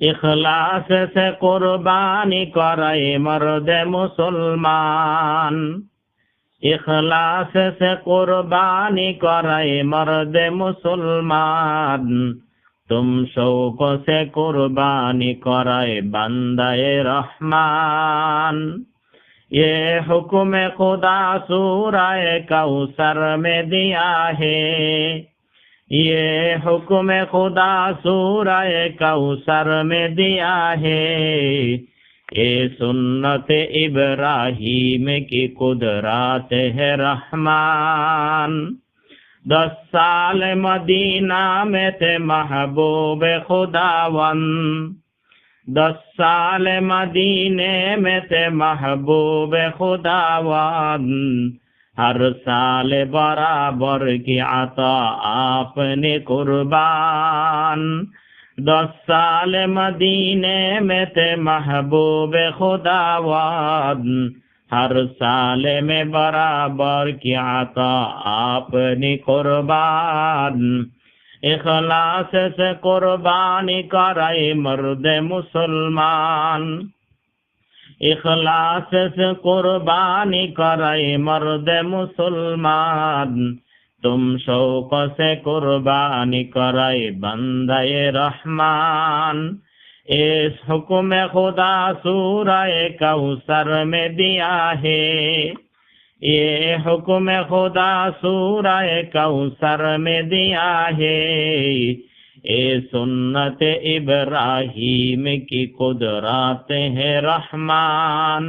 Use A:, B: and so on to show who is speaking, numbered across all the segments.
A: ইখলাস সে কোরবানি করায় মর্দে মুসলমান ইখলাস সে কোরবানি করায় মর্দে মুসলমান তুম শৌক সে কোরবানি করায় বান্দায় রহমান ये हुक्म खुदा सूराए कौसर में दिया है ये हुक्म खुदा सूराए कौसर में दिया है ये सुन्नत इब्राहिम की कुदरत है रहमान दस साल मदीना में थे महबूब खुदावन दस साल मदीने में थे महबूब खुदावन हर साल बराबर की आता आपने कुर्बान दस साल मदीने में थे महबूब खुदावन हर साल में बराबर की आता आपने कुर्बान इखलास से कुर्बानी कराए मर्द मुसलमान ইখলাস কোরবানি করাই মর্দে মুসলমান তুম শৌক সে কোরবানি করাই বন্দায় রহমান اس حکم خدا سورہ کوثر میں دیا ہے یہ حکم خدا سورہ کوثر میں دیا ہے اے سنت ابراہیم کی قدرات ہے رحمان،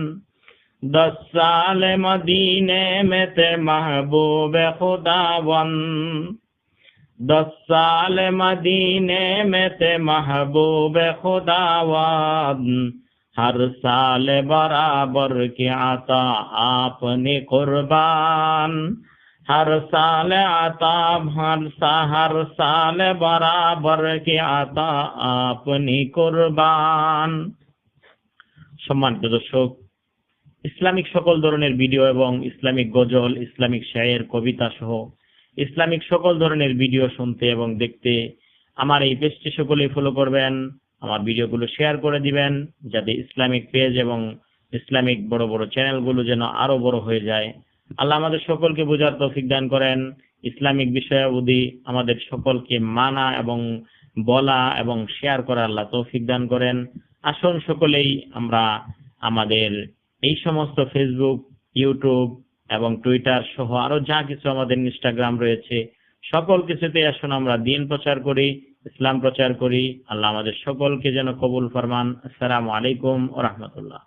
A: دس سال مدینے میں تھے محبوب خداون، دس سال مدینے میں تھے محبوب خداون، ہر سال برابر کیا تھا آپ نے قربان۔ हर साल आता हर सा हर साल बराबर की आता আপনি কুরবান সম্মানিত দর্শক ইসলামিক সকল ধরনের ভিডিও এবং ইসলামিক গজল ইসলামিক শায়ের কবিতা সহ ইসলামিক সকল ধরনের ভিডিও শুনতে এবং দেখতে আমার এই পেজটি সকলেই ফলো করবেন আমার ভিডিওগুলো শেয়ার করে দিবেন যাতে ইসলামিক পেজ এবং ইসলামিক বড় বড় চ্যানেলগুলো যেন আরো বড় হয়ে যায় আল্লাহ আমাদের সকলকে বোঝার তৌফিক দান করেন। ইসলামিক বিষয়াবধি আমাদের সকলকে মানা এবং বলা এবং শেয়ার করা আল্লাহ তৌফিক দান করেন। আসুন সকলেই আমরা আমাদের এই সমস্ত ফেসবুক ইউটিউব এবং টুইটার সহ আরও যা কিছু আমাদের ইনস্টাগ্রাম রয়েছে, সকল কিছুতে আসুন আমরা দিন প্রচার করি, ইসলাম প্রচার করি। আল্লাহ আমাদের সকলকে যেন কবুল ফরমান। আসসালামু আলাইকুম ও রহমতুল্লাহ।